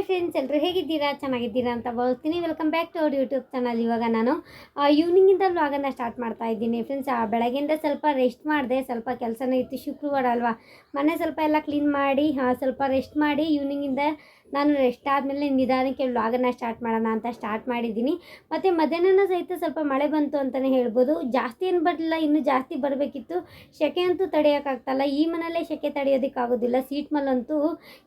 Hi friends ಎಲ್ಲರೂ ಹೇಗಿದ್ದೀರಾ? ಚೆನ್ನಾಗಿದ್ದೀರಾ ಅಂತ ಬರ್ತೀನಿ welcome back to our YouTube channel ಇವಾಗ ನಾನು ಈವ್ನಿಂಗಿಂದ ವ್ಲಾಗನ್ನು ಸ್ಟಾರ್ಟ್ ಮಾಡ್ತಾ ಇದ್ದೀನಿ. ಫ್ರೆಂಡ್ಸ್ ಬೆಳಗ್ಗೆಯಿಂದ ಸ್ವಲ್ಪ ರೆಸ್ಟ್ ಮಾಡಿದೆ. ಸ್ವಲ್ಪ ಕೆಲಸನೇ ಇತ್ತು ಶುಕ್ರವಾರ ಅಲ್ವಾ? ಮನೆ ಸ್ವಲ್ಪ ಎಲ್ಲ ಕ್ಲೀನ್ ಮಾಡಿ ಸ್ವಲ್ಪ ರೆಸ್ಟ್ ಮಾಡಿ ಈವ್ನಿಂಗಿಂದ ನಾನು ರೆಸ್ಟ್ ಆದಮೇಲೆ ನಿಧಾನಕ್ಕೆ ವ್ಲಾಗನ್ನು ಸ್ಟಾರ್ಟ್ ಮಾಡೋಣ ಅಂತ ಸ್ಟಾರ್ಟ್ ಮಾಡಿದ್ದೀನಿ. ಮತ್ತು ಮಧ್ಯಾಹ್ನ ಸಹಿತ ಸ್ವಲ್ಪ ಮಳೆ ಬಂತು ಅಂತಲೇ ಹೇಳ್ಬೋದು. ಜಾಸ್ತಿ ಏನು ಬರಲಿಲ್ಲ, ಇನ್ನೂ ಜಾಸ್ತಿ ಬರಬೇಕಿತ್ತು. ಸೆಕೆ ಅಂತೂ ತಡೆಯೋಕ್ಕಾಗ್ತಲ್ಲ. ಈ ಮನೆಯಲ್ಲೇ ಸೆಕೆ ತಡೆಯೋದಕ್ಕಾಗೋದಿಲ್ಲ. ಸೀಟ್ ಮಲ್ಲಂತೂ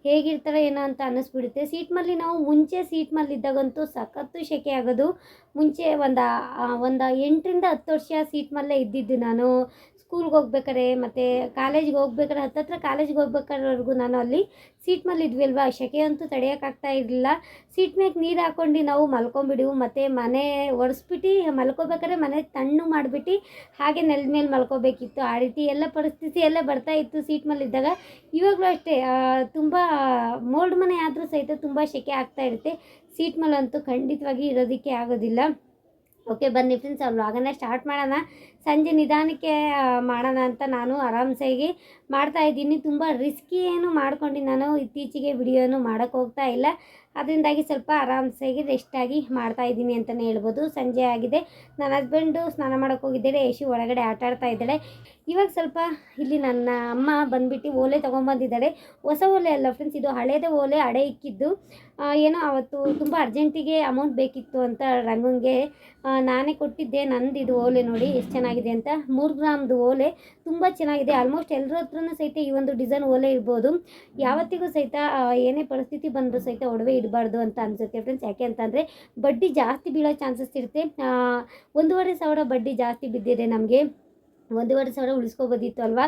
ಹೇಗಿರ್ತಾರೆ ಏನೋ ಅಂತ ಅನ್ನಿಸ್ಬಿಡುತ್ತೆ. ಸೀಟ್ ಮಲ್ಲಿ ನಾವು ಮುಂಚೆ ಸೀಟ್ ಮಲ್ಲಿದ್ದಾಗಂತೂ ಸಖತ್ತು ಸೆಕೆ ಆಗೋದು. ಮುಂಚೆ ಒಂದು ಒಂದು ಎಂಟರಿಂದ ಹತ್ತು ವರ್ಷ ಸೀಟ್ ಮಲ್ಲೇ ಇದ್ದಿದ್ದು ನಾನು. ಸ್ಕೂಲ್ಗೆ ಹೋಗ್ಬೇಕಾರೆ ಮತ್ತು ಕಾಲೇಜ್ಗೆ ಹೋಗ್ಬೇಕಾರೆ ಹತ್ತತ್ರ ಕಾಲೇಜ್ಗೆ ಹೋಗ್ಬೇಕಾದ್ರವರೆಗೂ ನಾನು ಅಲ್ಲಿ ಸೀಟ್ ಮೇಲೆ ಇದ್ವಿ ಅಲ್ವಾ? ಸೆಕೆ ಅಂತೂ ತಡೆಯೋಕ್ಕಾಗ್ತಾ ಇರಲಿಲ್ಲ. ಸೀಟ್ ಮೇಲೆ ನೀರು ಹಾಕ್ಕೊಂಡು ನಾವು ಮಲ್ಕೊಂಬಿಡಿವು. ಮತ್ತು ಮನೆ ಒರೆಸ್ಬಿಟ್ಟು, ಮಲ್ಕೋಬೇಕಾದ್ರೆ ಮನೆ ತಣ್ಣು ಮಾಡಿಬಿಟ್ಟು, ಹಾಗೆ ನೆಲದ ಮೇಲೆ ಮಲ್ಕೋಬೇಕಿತ್ತು. ಆ ರೀತಿ ಎಲ್ಲ ಪರಿಸ್ಥಿತಿ ಎಲ್ಲ ಬರ್ತಾ ಇತ್ತು ಸೀಟ್ ಮೇಲೆ ಇದ್ದಾಗ. ಇವಾಗಲೂ ಅಷ್ಟೇ ತುಂಬ ಮೋಲ್ಡ್ ಮನೆ ಆದರೂ ಸಹಿತ ತುಂಬ ಸೆಕೆ ಆಗ್ತಾ ಇರುತ್ತೆ. ಸೀಟ್ ಮೇಲೆ ಅಂತೂ ಖಂಡಿತವಾಗಿ ಇರೋದಕ್ಕೆ ಆಗೋದಿಲ್ಲ. ಓಕೆ ಬನ್ನಿ ಫ್ರೆಂಡ್ಸ್ ಅವ್ರು ವ್ಲಾಗನ್ನ ಸ್ಟಾರ್ಟ್ ಮಾಡೋಣ. ಸಂಜೆ ನಿಧಾನಕ್ಕೆ ಮಾಡೋಣ ಅಂತ ನಾನು ಆರಾಮ್ಸಾಗಿ ಮಾಡ್ತಾ ಇದ್ದೀನಿ. ತುಂಬ ರಿಸ್ಕಿ ಏನು ಮಾಡ್ಕೊಂಡು ನಾನು ಇತ್ತೀಚೆಗೆ ವಿಡಿಯೋನು ಮಾಡೋಕ್ಕೆ ಹೋಗ್ತಾ ಇಲ್ಲ. ಅದರಿಂದಾಗಿ ಸ್ವಲ್ಪ ಆರಾಮ್ಸಾಗಿ ರೆಸ್ಟಾಗಿ ಮಾಡ್ತಾ ಇದ್ದೀನಿ ಅಂತಲೇ ಹೇಳ್ಬೋದು. ಸಂಜೆ ಆಗಿದೆ. ನನ್ನ ಹಸ್ಬೆಂಡು ಸ್ನಾನ ಮಾಡೋಕೆ ಹೋಗಿದ್ದಾರೆ ಯಶು ಒಳಗಡೆ ಆಟ ಆಡ್ತಾ ಇದ್ದಾಳೆ. ಇವಾಗ ಸ್ವಲ್ಪ ಇಲ್ಲಿ ನನ್ನ ಅಮ್ಮ ಬಂದುಬಿಟ್ಟು ಓಲೆ ತೊಗೊಂಬಂದಿದ್ದಾರೆ ಹೊಸ ಓಲೆ ಅಲ್ಲ ಫ್ರೆಂಡ್ಸ್ ಇದು ಹಳೇದೇ ಓಲೆ ಅಡೆ ಇಕ್ಕಿದ್ದು. ಏನೋ ಅವತ್ತು ತುಂಬ ಅರ್ಜೆಂಟಿಗೆ ಅಮೌಂಟ್ ಬೇಕಿತ್ತು ಅಂತ ರಂಗಂಗೆ ನಾನೇ ಕೊಟ್ಟಿದ್ದೆ. ನಂದು ಇದು ಓಲೆ ನೋಡಿ ಎಷ್ಟು ಚೆನ್ನಾಗಿದೆ ಅಂತ. ಮೂರು ಗ್ರಾಮ್ದು ಓಲೆ ತುಂಬ ಚೆನ್ನಾಗಿದೆ. ಆಲ್ಮೋಸ್ಟ್ ಎಲ್ಲರ ಹತ್ರನೂ ಸಹಿತ ಈ ಒಂದು ಡಿಸೈನ್ ಓಲೆ ಇರ್ಬೋದು. ಯಾವತ್ತಿಗೂ ಸಹಿತ ಏನೇ ಪರಿಸ್ಥಿತಿ ಬಂದರೂ ಸಹಿತ ಒಡವೆ ಇಡಬಾರ್ದು ಅಂತ ಅನಿಸುತ್ತೆ ಫ್ರೆಂಡ್ಸ್ ಯಾಕೆ ಅಂತಂದರೆ ಬಡ್ಡಿ ಜಾಸ್ತಿ ಬೀಳೋ ಚಾನ್ಸಸ್ ಇರುತ್ತೆ. ಒಂದೂವರೆ ಸಾವಿರ ಬಡ್ಡಿ ಜಾಸ್ತಿ ಬಿದ್ದಿದೆ ನಮಗೆ. ಒಂದೂವರೆ ಸಾವಿರ ಉಳಿಸ್ಕೋಬೋದಿತ್ತು ಅಲ್ವಾ?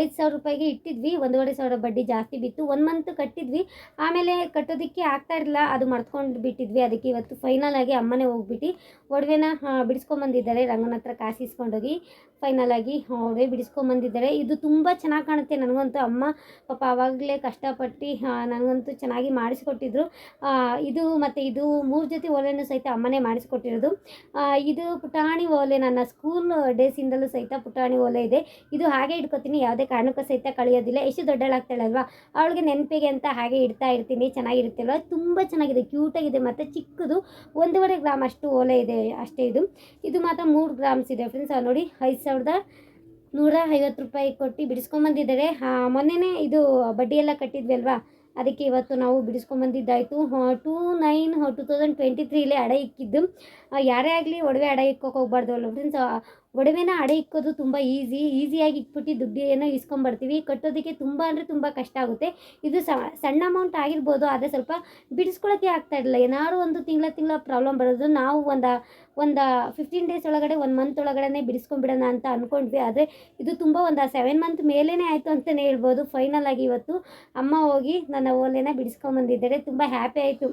ಐದು ಸಾವಿರ ರೂಪಾಯಿಗೆ ಇಟ್ಟಿದ್ವಿ, ಒಂದೂವರೆ ಸಾವಿರ ಬಡ್ಡಿ ಜಾಸ್ತಿ ಬಿತ್ತು. ಒನ್ ಮಂತ್ ಕಟ್ಟಿದ್ವಿ. ಆಮೇಲೆ ಕಟ್ಟೋದಕ್ಕೆ ಆಗ್ತಾ ಇರಲಿಲ್ಲ, ಅದು ಮರ್ತ್ಕೊಂಡು ಬಿಟ್ಟಿದ್ವಿ. ಅದಕ್ಕೆ ಇವತ್ತು ಫೈನಲ್ ಆಗಿ ಅಮ್ಮನೇ ಹೋಗ್ಬಿಟ್ಟು, ಒಡವೆನ ಬಿಡಿಸ್ಕೊಂಬಂದಿದ್ದಾರೆ, ರಂಗನ ಹತ್ರ ಕಾಸು ಇಸ್ಕೊಂಡೋಗಿ ಫೈನಲ್ ಆಗಿ ಅವೇ ಬಿಡಿಸ್ಕೊಂಬಂದಿದ್ದಾರೆ ಇದು ತುಂಬ ಚೆನ್ನಾಗಿ ಕಾಣುತ್ತೆ. ನನಗಂತೂ ಅಮ್ಮ, ಪಾಪ ಆವಾಗಲೇ ಕಷ್ಟಪಟ್ಟು ನನಗಂತೂ ಚೆನ್ನಾಗಿ ಮಾಡಿಸ್ಕೊಟ್ಟಿದ್ರು. ಇದು ಮತ್ತು ಇದು ಮೂರು ಜೊತೆ ಓಲೆನೂ ಸಹಿತ ಅಮ್ಮನೇ ಮಾಡಿಸ್ಕೊಟ್ಟಿರೋದು. ಇದು ಪುಟಾಣಿ ಓಲೆ. ನನ್ನ ಸ್ಕೂಲ್ ಡೇಸಿಂದಲೂ ಸಹಿತ ಪುಟಾಣಿ ಓಲೆ ಇದೆ. ಇದು ಹಾಗೆ ಇಟ್ಕೋತೀನಿ. ಯಾವುದೇ ಕಾರಣಕ್ಕೂ ಸಹಿತ ಕಳೆಯೋದಿಲ್ಲ. ಎಷ್ಟು ದೊಡ್ಡಳಾಗ್ತಾಳಲ್ವಾ? ಅವಳಿಗೆ ನೆನಪಿಗೆ ಅಂತ ಹಾಗೆ ಇಡ್ತಾ ಇರ್ತೀನಿ. ಚೆನ್ನಾಗಿರುತ್ತಲ್ವ ತುಂಬ ಚೆನ್ನಾಗಿದೆ. ಕ್ಯೂಟಾಗಿದೆ. ಮತ್ತು ಚಿಕ್ಕದು, ಒಂದೂವರೆ ಗ್ರಾಮ್ ಅಷ್ಟು ಓಲೆ ಇದೆ ಅಷ್ಟೇ ಇದು. ಇದು ಮಾತ್ರ ಮೂರು ಗ್ರಾಮ್ಸ್ ಇದೆ. ಫ್ರೆಂಡ್ಸ್ ನೋಡಿ, ಐದು ಸಾವಿರದ ನೂರ ಐವತ್ತು ರೂಪಾಯಿ ಕೊಟ್ಟು ಬಿಡಿಸ್ಕೊಂಬಂದಿದ್ದಾರೆ ಮೊನ್ನೆನೇ ಇದು ಬಡ್ಡಿಯೆಲ್ಲ ಕಟ್ಟಿದ್ವಿ ಅಲ್ವಾ ಅದಕ್ಕೆ ಇವತ್ತು ನಾವು ಬಿಡಿಸ್ಕೊಂಬಂದಿದ್ದಾಯಿತು two nine two thousand twenty ತ್ರೀಲೇ ಅಡ ಇಕ್ಕಿದ್ದು. ಯಾರೇ ಆಗಲಿ ಒಡವೆ ಅಡ ಇಕ್ಕೋಕೆ ಹೋಗ್ಬಾರ್ದು ಅಲ್ಲ ಫ್ರೆಂಡ್ಸ್ ಒಡವೆನ ಅಡೆ ಇಕ್ಕೋದು ತುಂಬ ಈಸಿ. ಈಸಿಯಾಗಿ ಇಟ್ಬಿಟ್ಟು ದುಡ್ಡು ಏನೋ ಇಸ್ಕೊಂಬರ್ತೀವಿ ಕಟ್ಟೋದಕ್ಕೆ ತುಂಬ ಅಂದರೆ ತುಂಬ ಕಷ್ಟ ಆಗುತ್ತೆ. ಇದು ಸಣ್ಣ ಅಮೌಂಟ್ ಆಗಿರ್ಬೋದು, ಆದರೆ ಸ್ವಲ್ಪ ಬಿಡಿಸ್ಕೊಳ್ಳೋಕ್ಕೆ ಆಗ್ತಾ ಇರಲಿಲ್ಲ. ಏನಾದ್ರು ಒಂದು ತಿಂಗಳ ತಿಂಗಳ ಪ್ರಾಬ್ಲಮ್ ಬರೋದು. ನಾವು ಒಂದು ಒಂದು ಫಿಫ್ಟೀನ್ ಡೇಸ್ ಒಳಗಡೆ, ಒಂದು ಮಂತ್ ಒಳಗಡೆ ಬಿಡಿಸ್ಕೊಂಡ್ಬಿಡೋಣ ಅಂತ ಅಂದ್ಕೊಂಡ್ವಿ ಆದರೆ ಇದು ತುಂಬ ಒಂದು ಸೆವೆನ್ ಮಂತ್ ಮೇಲೇ ಆಯಿತು ಅಂತಲೇ ಹೇಳ್ಬೋದು. ಫೈನಲ್ ಆಗಿ ಇವತ್ತು ಅಮ್ಮ ಹೋಗಿ ನನ್ನ ಓಲೆನ ಬಿಡಿಸ್ಕೊಂಬಂದಿದ್ದಾರೆ. ತುಂಬ ಹ್ಯಾಪಿ ಆಯಿತು.